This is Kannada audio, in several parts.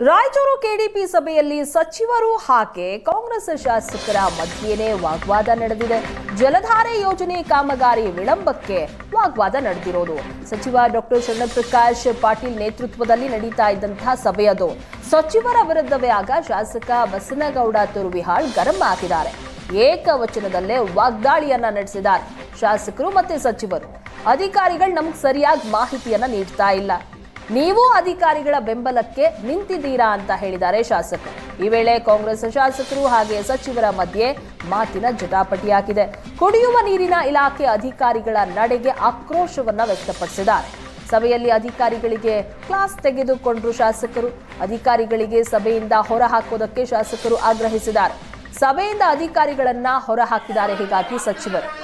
ರಾಯಚೂರು ಕೆಡಿಪಿ ಸಭೆಯಲ್ಲಿ ಸಚಿವರು ಹಾಕೆ ಕಾಂಗ್ರೆಸ್ ಶಾಸಕರ ಮಧ್ಯೆಯೇ ವಾಗ್ವಾದ ನಡೆದಿದೆ. ಜಲಧಾರೆ ಯೋಜನೆ ಕಾಮಗಾರಿ ವಿಳಂಬಕ್ಕೆ ವಾಗ್ವಾದ ನಡೆದಿರೋದು. ಸಚಿವ ಡಾಕ್ಟರ್ ಶರಣಪ್ರಕಾಶ್ ಪಾಟೀಲ್ ನೇತೃತ್ವದಲ್ಲಿ ನಡೀತಾ ಇದ್ದಂತಹ ಸಭೆಯದು ಸಚಿವರ ವಿರುದ್ಧವೇ ಆಗ ಶಾಸಕ ಬಸನಗೌಡ ತುರುವಿಹಾಳ್ ಗರಂ ಹಾಕಿದ್ದಾರೆ. ಏಕವಚನದಲ್ಲೇ ವಾಗ್ದಾಳಿಯನ್ನ ನಡೆಸಿದ್ದಾರೆ. ಶಾಸಕರು ಮತ್ತೆ ಸಚಿವರು. ಅಧಿಕಾರಿಗಳು ನಮ್ಗೆ ಸರಿಯಾಗಿ ಮಾಹಿತಿಯನ್ನ ನೀಡ್ತಾ ಇಲ್ಲ. ನೀವು ಅಧಿಕಾರಿಗಳ ಬೆಂಬಲಕ್ಕೆ ನಿಂತಿದ್ದೀರಾ ಅಂತ ಹೇಳಿದ್ದಾರೆ ಶಾಸಕರು. ಈ ವೇಳೆ ಕಾಂಗ್ರೆಸ್ ಶಾಸಕರು ಹಾಗೆ ಸಚಿವರ ಮಧ್ಯೆ ಮಾತಿನ ಜಟಾಪಟಿಯಾಗಿದೆ. ಕುಡಿಯುವ ನೀರಿನ ಇಲಾಖೆ ಅಧಿಕಾರಿಗಳ ನಡೆಗೆ ಆಕ್ರೋಶವನ್ನ ವ್ಯಕ್ತಪಡಿಸಿದ್ದಾರೆ. ಸಭೆಯಲ್ಲಿ ಅಧಿಕಾರಿಗಳಿಗೆ ಕ್ಲಾಸ್ ತೆಗೆದುಕೊಂಡ್ರು ಶಾಸಕರು. ಅಧಿಕಾರಿಗಳಿಗೆ ಸಭೆಯಿಂದ ಹೊರಹಾಕೋದಕ್ಕೆ ಶಾಸಕರು ಆಗ್ರಹಿಸಿದ್ದಾರೆ. ಸಭೆಯಿಂದ ಅಧಿಕಾರಿಗಳನ್ನ ಹೊರಹಾಕಿದ್ದಾರೆ ಹೀಗಾಗಿ ಸಚಿವರು.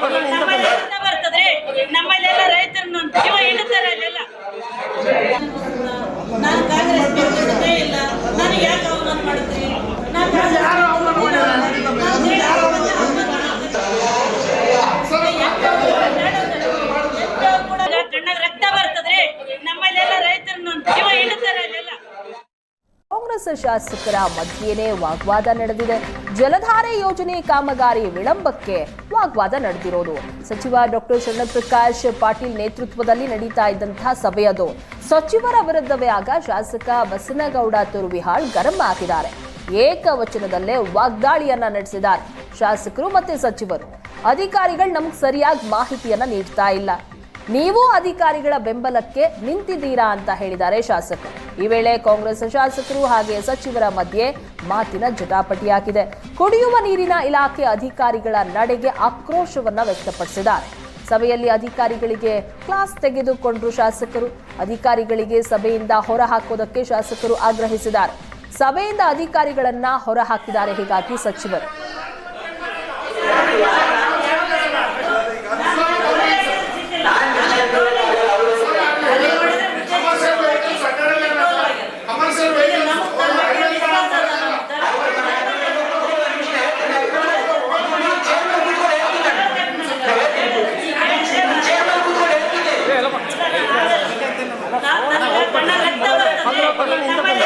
Sama ಕಾಂಗ್ರೆಸ್ ಶಾಸಕರ ಮಧ್ಯೆಯೇ ವಾಗ್ವಾದ ನಡೆದಿದೆ. ಜಲಧಾರೆ ಯೋಜನೆ ಕಾಮಗಾರಿ ವಿಳಂಬಕ್ಕೆ ವಾಗ್ವಾದ ನಡೆದಿರೋದು. ಸಚಿವ ಡಾಕ್ಟರ್ ಶರಣಪ್ರಕಾಶ್ ಪಾಟೀಲ್ ನೇತೃತ್ವದಲ್ಲಿ ನಡೀತಾ ಇದ್ದಂತಹ ಸಭೆಯದು ಸಚಿವರ ವಿರುದ್ಧವೇ ಆಗ ಶಾಸಕ ಬಸನಗೌಡ ತುರುವಿಹಾಳ್ ಗರಂ ಹಾಕಿದ್ದಾರೆ. ಏಕವಚನದಲ್ಲೇ ವಾಗ್ದಾಳಿಯನ್ನ ನಡೆಸಿದ್ದಾರೆ ಶಾಸಕರು ಮತ್ತೆ ಸಚಿವರು. ಅಧಿಕಾರಿಗಳು ನಮ್ಗೆ ಸರಿಯಾಗಿ ಮಾಹಿತಿಯನ್ನ ನೀಡ್ತಾ ಇಲ್ಲ. ನೀವು ಅಧಿಕಾರಿಗಳ ಬೆಂಬಲಕ್ಕೆ ನಿಂತಿದ್ದೀರಾ ಅಂತ ಹೇಳಿದ್ದಾರೆ ಶಾಸಕರು. ಈ ವೇಳೆ ಕಾಂಗ್ರೆಸ್ ಶಾಸಕರು ಹಾಗೆ ಸಚಿವರ ಮಧ್ಯೆ ಮಾತಿನ ಜಟಾಪಟಿಯಾಗಿದೆ. ಕುಡಿಯುವ ನೀರಿನ ಇಲಾಖೆ ಅಧಿಕಾರಿಗಳ ನಡೆಗೆ ಆಕ್ರೋಶವನ್ನ ವ್ಯಕ್ತಪಡಿಸಿದ್ದಾರೆ. ಸಭೆಯಲ್ಲಿ ಅಧಿಕಾರಿಗಳಿಗೆ ಕ್ಲಾಸ್ ತೆಗೆದುಕೊಂಡ್ರು ಶಾಸಕರು. ಅಧಿಕಾರಿಗಳಿಗೆ ಸಭೆಯಿಂದ ಹೊರಹಾಕೋದಕ್ಕೆ ಶಾಸಕರು ಆಗ್ರಹಿಸಿದ್ದಾರೆ. ಸಭೆಯಿಂದ ಅಧಿಕಾರಿಗಳನ್ನ ಹೊರಹಾಕಿದ್ದಾರೆ ಹೀಗಾಗಿ ಸಚಿವರು. Yang.